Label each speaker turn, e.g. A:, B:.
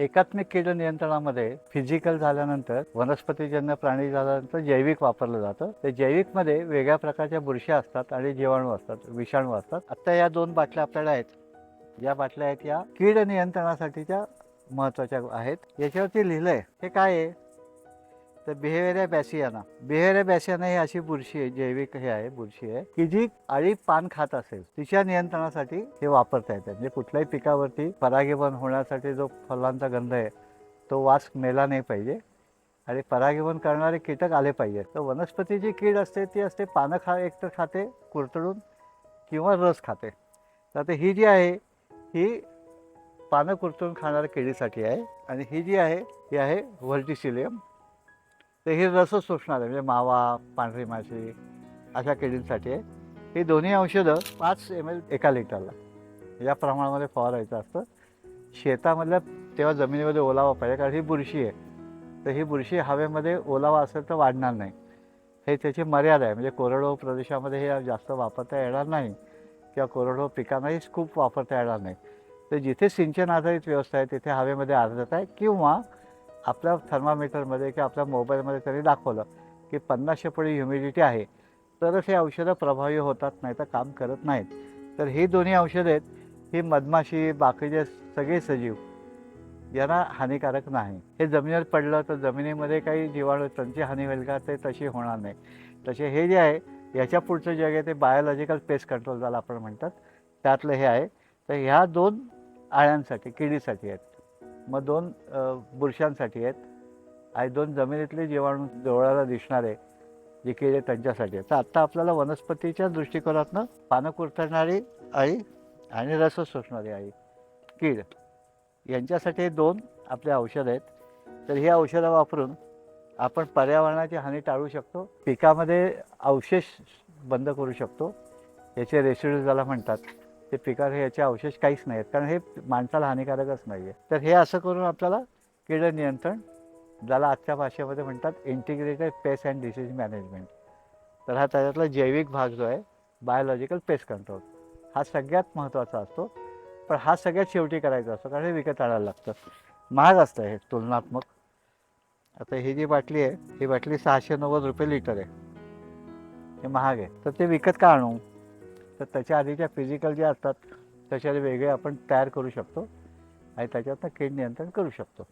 A: एकात्मिक कीड नियंत्रणामध्ये फिजिकल झाल्यानंतर वनस्पतीजन्य प्राणी झाल्यानंतर जैविक वापरलं जातं. ते जैविकमध्ये वेगळ्या प्रकारच्या बुरशी असतात आणि जीवाणू असतात विषाणू असतात. आता या दोन बाटल्या आपल्याला आहेत. या बाटल्या आहेत या कीड नियंत्रणासाठीच्या महत्त्वाच्या आहेत. याच्यावरती लिहिलंय. हे काय आहे? तर बिहेवियरिया बॅसियाना बिहेवियरिया बॅसियाना ही अशी बुरशी आहे जैविक हे आहे बुरशी आहे की जी अळी पान खात असेल तिच्या नियंत्रणासाठी हे वापरता येतं. म्हणजे कुठल्याही पिकावरती परागीभवन होण्यासाठी जो फुलांचा गंध आहे तो वास मेला नाही पाहिजे. आणि परागीभवन करणारे कीटक आले पाहिजेत. तर वनस्पती जी कीड असते ती असते पानं खा एकतर खाते कुरतडून किंवा रस खाते. तर आता ही जी आहे ही पानं कुरतडून खाणाऱ्या किडीसाठी आहे. आणि ही जी आहे ही आहे व्हर्टिसिलियम तर ही रसच शोषणार आहे म्हणजे मावा पांढरी माशी अशा किडींसाठी आहे ही दोन्ही औषधं पाच एम एल एका लिटरला. या प्रमाणामध्ये फवारायचं असतं. शेतामधल्या तेव्हा जमिनीमध्ये ओलावा पाहिजे कारण ही बुरशी आहे. तर ही बुरशी हवेमध्ये ओलावा असेल तर वाढणार नाही. हे त्याची मर्यादा आहे म्हणजे कोरडवाहू प्रदेशामध्ये हे जास्त वापरता येणार नाही किंवा कोरडवाहू पिकांनाही खूप वापरता येणार नाही. तर जिथे सिंचन आधारित व्यवस्था आहे तिथे हवेमध्ये आर्द्रता आहे किंवा आपल्या थर्मामीटरमध्ये किंवा आपल्या मोबाईलमध्ये त्यांनी दाखवलं की पन्नासशे पडी ह्युमिडिटी आहे तरच हे औषधं प्रभावी होतात नाही तर काम करत नाहीत. तर ही दोन्ही औषधं आहेत ही मधमाशी बाकीचे सगळे सजीव यांना हानिकारक नाही. हे जमिनीवर पडलं तर जमिनीमध्ये काही जीवाणू त्यांची हानी होईल का? ते तशी होणार नाही. तसे हे जे आहे याच्या पुढचं जग आहे ते बायोलॉजिकल पेस्ट कंट्रोल ज्याला आपण म्हणतात त्यातलं हे आहे. तर ह्या दोन आळ्यांसाठी किडीसाठी आहेत. मग दोन बुरशांसाठी आहेत. आणि दोन जमिनीतले जीवाणू डोळ्याला दिसणारे जे किडे त्यांच्यासाठी आहेत. तर आत्ता आपल्याला वनस्पतीच्या दृष्टिकोनातनं पानं कुरतडणारी अळी आणि रस सोसणारी अळी कीड यांच्यासाठी हे दोन आपले औषध आहेत. तर ही औषधं वापरून आपण पर्यावरणाची हानी टाळू शकतो. पिकामध्ये अवशेष बंद करू शकतो. याचे रेसिड्यू ज्याला म्हणतात. ते पिकावर याचे अवशेष काहीच नाही आहेत कारण हे माणसाला हानिकारकच नाही आहे तर हे असं करून आपल्याला कीड नियंत्रण ज्याला आजच्या भाषेमध्ये म्हणतात integrated pest and disease management तर हा त्याच्यातला जैविक भाग जो आहे बायोलॉजिकल पेस्ट कंट्रोल हा सगळ्यात महत्त्वाचा असतो. पण हा सगळ्यात शेवटी करायचा असतो कारण हे विकत आणायला लागतं. महाग असतं हे तुलनात्मक. आता ही जी बाटली आहे ही बाटली सहाशे नव्वद रुपये लिटर आहे. हे महाग आहे. तर ते विकत का आणू? तर त्याच्या आधीच्या फिजिकल जे असतात त्याच्यात वेगळे आपण तयार करू शकतो आणि त्याच्यातनं कीड नियंत्रण करू शकतो.